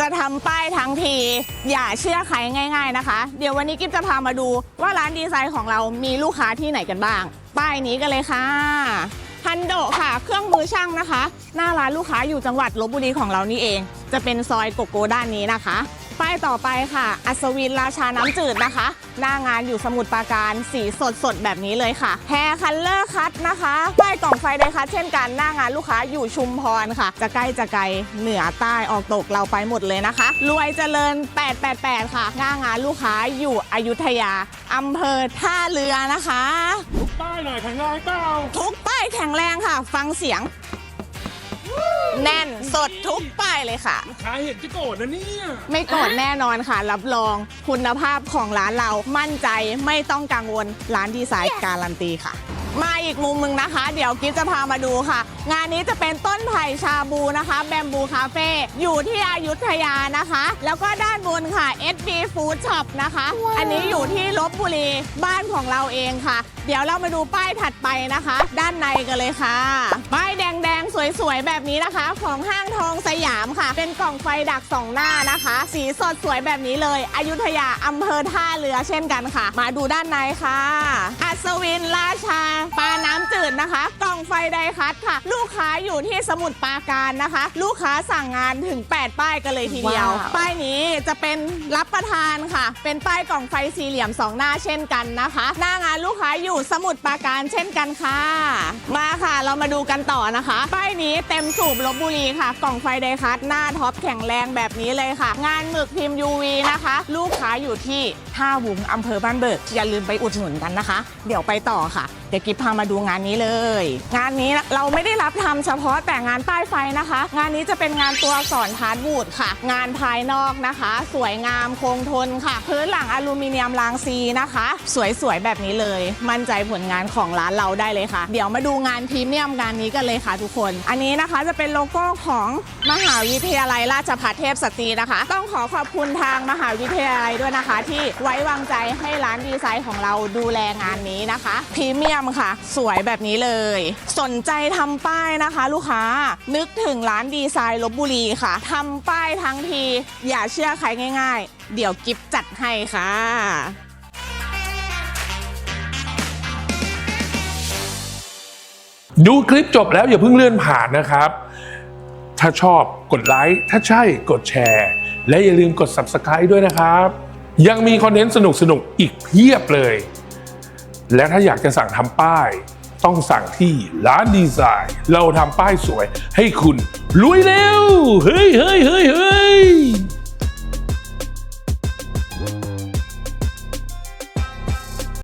จะทำป้ายทั้งที อย่าเชื่อใครง่าย ๆนะคะ เดี๋ยววันนี้กิ๊บจะพามาดูว่าร้านดีไซน์ของเรามีลูกค้าที่ไหนกันบ้าง ป้ายนี้กันเลยค่ะฮันโดค่ะ เครื่องมือช่างนะคะ หน้าร้านลูกค้าอยู่จังหวัดลบบุรีของเรานี่เอง จะเป็นซอยโกโก้ด้านนี้นะคะ ป้ายต่อไปค่ะ อัศวินราชาน้ำจืดนะคะ หน้างานอยู่สมุทรปราการสีสดสดๆแบบนี้เลยค่ะแฮร์คัลเลอร์คัตนะคะป้ายกล่องไฟไดคัตเช่นกันหน้างานลูกค้าอยู่ชุมพรค่ะ จะใกล้จะไกลเหนือใต้ออกตกเราไปหมดเลยนะคะ รวยเจริญ 888 ค่ะ หน้างานลูกค้าอยู่อยุธยาอำเภอท่าเรือนะคะป้ายหน่อยแข็งแรงเปล่าทุกป้ายแข็งแรงค่ะ ฟังเสียง แน่นสดทุกป้ายเลยค่ะ ขายเห็นจะโกรธนะเนี่ย ไม่โกรธแน่นอนค่ะ รับรองคุณภาพของร้านเรามั่นใจไม่ต้องกังวลร้านดีไซน์การันตีค่ะ มาอีกมุมหนึ่งนะคะ เดี๋ยวกิ๊ฟจะพามาดูค่ะ งานนี้จะเป็นต้นไผ่ชาบูนะคะแบมบูคาเฟ่อยู่ที่อยุธยานะคะ แล้วก็ด้านบนค่ะ SB Food Shop นะคะ อันนี้อยู่ที่ลบบุรีบ้านของเราเองค่ะ เดี๋ยวเรามาดูป้ายถัดไปนะคะ ด้านในกันเลยค่ะป้ายแดงๆ สวยๆแบบนี้นะคะ ของห้างทองสยามค่ะ เป็นกล่องไฟดักสองหน้านะคะ สีสดสวยแบบนี้เลย อยุธยาอำเภอท่าเรือเช่นกันค่ะ มาดูด้านในค่ะ อัศวินราชาปลาน้ำจืดนะคะ กล่องไฟไดคัตค่ะ ลูกค้าอยู่ที่สมุทรปราการนะคะ ลูกค้าสั่งงานถึง 8 ป้ายกันเลยทีเดียวว้าวป้ายนี้จะเป็นรับประทานค่ะ เป็นป้ายกล่องไฟสี่เหลี่ยมสองหน้าเช่นกันนะคะ หน้างานลูกค้าอยู่สมุทรปราการเช่นกันค่ะ มามาดูกันต่อนะคะ ป้ายนี้เต็มสูบลบบุรีค่ะ กล่องไฟไดคัตหน้าท็อปแข็งแรงแบบนี้เลยค่ะ งานหมึกพิมพ์ UV นะคะ ลูกค้าอยู่ที่ท่าวุงอำเภอบ้านเบิก อย่าลืมไปอุดหนุนกันนะคะ เดี๋ยวไปต่อค่ะ เดี๋ยวกิ๊บพามาดูงานนี้เลย งานนี้เราไม่ได้รับทำเฉพาะแต่งานป้ายไฟนะคะ งานนี้จะเป็นงานตัวอักษรพาร์ทบูดค่ะ งานภายนอกนะคะ สวยงามคงทนค่ะ พื้นหลังอลูมิเนียมรางซีนะคะ สวยๆแบบนี้เลย มั่นใจผลงานของร้านเราได้เลยค่ะ เดี๋ยวมาดูงานพรีเมียมงานนี้กันเลยค่ะทุกคน อันนี้นะคะจะเป็นโลโก้ของมหาวิทยาลัยราชภัฏเทพสตรีนะคะ ต้องขอขอบคุณทางมหาวิทยาลัยด้วยนะคะ ที่ไว้วางใจให้ร้านดีไซน์ของเราดูแลงานนี้นะคะพรีเมียมค่ะ สวยแบบนี้เลย สนใจทำป้ายนะคะ ลูกค้านึกถึงร้านดีไซน์ลบบุรีค่ะทำป้ายทั้งที อย่าเชื่อใครง่าย ๆ เดี๋ยวกิฟจัดให้ค่ะ ดูคลิปจบแล้วอย่าเพิ่งเลื่อนผ่านนะครับ ถ้าชอบกดไลค์ถ้าใช่กดแชร์ และอย่าลืมกด Subscribe ด้วยนะครับ ยังมีคอนเทนต์สนุกๆอีกเพียบเลย และถ้าอยากจะสั่งทำป้าย ต้องสั่งที่ร้านดีไซน์ เราทำป้ายสวยให้คุณรวยเร็ว เฮ้ยเฮ้ยเฮ้ยเฮ้ย